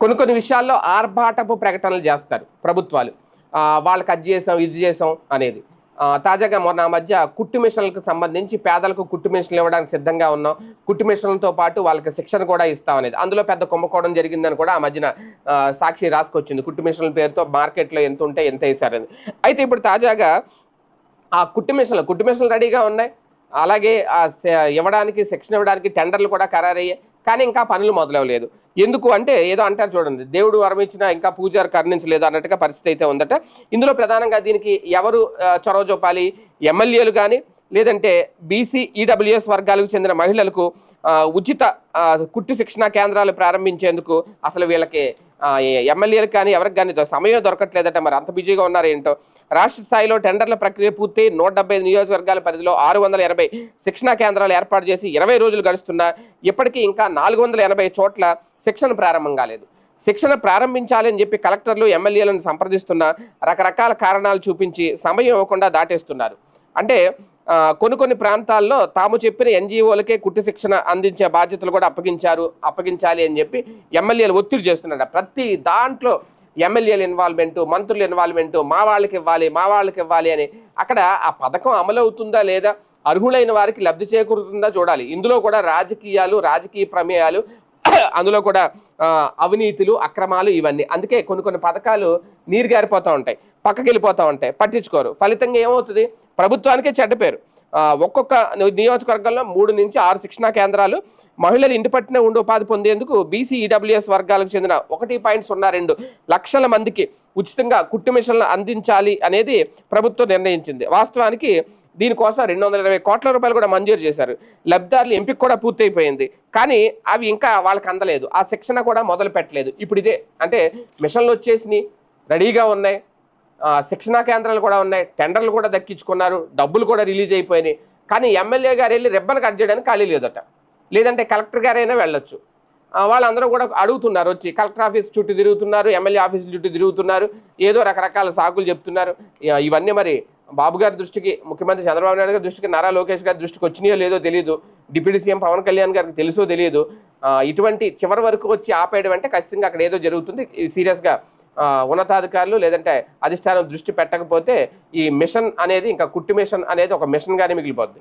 కొన్ని కొన్ని విషయాల్లో ఆర్భాటపు ప్రకటనలు చేస్తారు ప్రభుత్వాలు. వాళ్ళకి అది చేసాం ఇది చేసాం అనేది. తాజాగా మొన్న ఆ మధ్య కుట్టు మిషన్లకు సంబంధించి పేదలకు కుట్టు మిషన్లు ఇవ్వడానికి సిద్ధంగా ఉన్నాం. కుట్టు మిషన్లతో పాటు వాళ్ళకి శిక్షణ కూడా ఇస్తాం అనేది. అందులో పెద్ద కుంభకోణం జరిగిందని కూడా ఆ మధ్యన సాక్షి రాసుకొచ్చింది. కుట్టు మిషన్ల పేరుతో మార్కెట్లో ఎంత ఉంటే ఎంత వేశారని అయితే ఇప్పుడు తాజాగా ఆ కుట్టు మిషన్లు కుట్టు మిషన్లు రెడీగా ఉన్నాయి. అలాగే ఆ ఇవ్వడానికి శిక్షణ ఇవ్వడానికి టెండర్లు కూడా ఖరారయ్యాయి. కానీ ఇంకా పనులు మొదలవలేదు. ఎందుకు అంటే ఏదో అంటారు చూడండి దేవుడు వరం ఇంకా పూజారి కరుణించలేదు అన్నట్టుగా పరిస్థితి అయితే ఉందట. ఇందులో ప్రధానంగా దీనికి ఎవరు చొరవ చూపాలి? ఎమ్మెల్యేలు కానీ లేదంటే బీసీ ఈడబ్ల్యూఎస్ వర్గాలకు చెందిన మహిళలకు ఉచిత కుట్టు శిక్షణ కేంద్రాలు ప్రారంభించేందుకు అసలు వీళ్ళకి ఎమ్మెల్యేలకు కానీ ఎవరికి కానీ దొ- సమయం దొరకట్లేదట. మరి అంత బిజీగా ఉన్నారు ఏంటో రాష్ట్ర స్థాయిలో టెండర్ల ప్రక్రియ పూర్తి నూట డెబ్బై నియోజకవర్గాల పరిధిలో ఆరు వందల ఎనభై శిక్షణా కేంద్రాలు ఏర్పాటు చేసి ఇరవై రోజులు గడుస్తున్నా ఇప్పటికీ ఇంకా నాలుగు వందల ఎనభై చోట్ల శిక్షణ ప్రారంభం కాలేదు. శిక్షణ ప్రారంభించాలని చెప్పి కలెక్టర్లు ఎమ్మెల్యేలను సంప్రదిస్తున్న రకరకాల కారణాలు చూపించి సమయం ఇవ్వకుండా దాటేస్తున్నారు. అంటే కొన్ని కొన్ని ప్రాంతాల్లో తాము చెప్పిన ఎన్జిఓలకే కుట్టి శిక్షణ అందించే బాధ్యతలు కూడా అప్పగించారు అప్పగించాలి అని చెప్పి ఎమ్మెల్యేలు ఒత్తిడి చేస్తున్నాడు ప్రతి దాంట్లో ఎమ్మెల్యేల ఇన్వాల్వ్మెంట్ మంత్రుల ఇన్వాల్వ్మెంట్ మా వాళ్ళకి ఇవ్వాలి మా వాళ్ళకి ఇవ్వాలి అని అక్కడ ఆ పథకం అమలు అవుతుందా లేదా అర్హులైన వారికి లబ్ధి చేకూరుతుందా చూడాలి. ఇందులో కూడా రాజకీయాలు రాజకీయ ప్రమేయాలు అందులో కూడా అవినీతులు అక్రమాలు ఇవన్నీ. అందుకే కొన్ని కొన్ని పథకాలు నీరు గారిపోతూ ఉంటాయి పక్కకి వెళ్ళిపోతూ ఉంటాయి. పట్టించుకోరు. ఫలితంగా ఏమవుతుంది? ప్రభుత్వానికే చెడ్డ పేరు. ఒక్కొక్క నియోజకవర్గంలో మూడు నుంచి ఆరు శిక్షణా కేంద్రాలు మహిళలు ఇంటి పట్టిన ఉండి ఉపాధి పొందేందుకు బీసీ ఈడబ్ల్యూఎస్ వర్గాలకు చెందిన ఒకటి పాయింట్ సున్నా రెండు లక్షల మందికి ఉచితంగా కుట్టు మిషన్లు అందించాలి అనేది ప్రభుత్వం నిర్ణయించింది. వాస్తవానికి దీనికోసం రెండు వందల ఇరవై కోట్ల రూపాయలు కూడా మంజూరు చేశారు. లబ్ధిదారుల ఎంపిక కూడా పూర్తయిపోయింది. కానీ అవి ఇంకా వాళ్ళకి అందలేదు. ఆ శిక్షణ కూడా మొదలు పెట్టలేదు ఇప్పుడు ఇదే అంటే మిషన్లు వచ్చేసినాయి రెడీగా ఉన్నాయి. శిక్షణా కేంద్రాలు కూడా ఉన్నాయి. టెండర్లు కూడా దక్కించుకున్నారు. డబ్బులు కూడా రిలీజ్ అయిపోయినాయి. కానీ ఎమ్మెల్యే గారు వెళ్ళి రిబ్బన్ కట్ చేయడానికి ఖాళీ లేదట. లేదంటే కలెక్టర్ గారైనా వెళ్ళొచ్చు. వాళ్ళందరూ కూడా అడుగుతున్నారు వచ్చి కలెక్టర్ ఆఫీస్ చుట్టూ తిరుగుతున్నారు ఎమ్మెల్యే ఆఫీస్ చుట్టూ తిరుగుతున్నారు ఏదో రకరకాల సాకులు చెప్తున్నారు. ఇవన్నీ మరి బాబు గారి దృష్టికి ముఖ్యమంత్రి చంద్రబాబు నాయుడు గారి దృష్టికి నారా లోకేష్ గారి దృష్టికి వచ్చినాయో లేదో తెలియదు డిప్యూటీ సీఎం పవన్ కళ్యాణ్ గారికి తెలుసో తెలియదు ఇటువంటి చివరి వరకు వచ్చి ఆపేయడం అంటే ఖచ్చితంగా అక్కడ ఏదో జరుగుతుంది. సీరియస్గా ఉన్నతాధికారులు లేదంటే అధిష్టానం దృష్టి పెట్టకపోతే ఈ మిషన్ అనేది ఇంకా కుట్టి మిషన్ అనేది ఒక మిషన్గానే మిగిలిపోద్ది.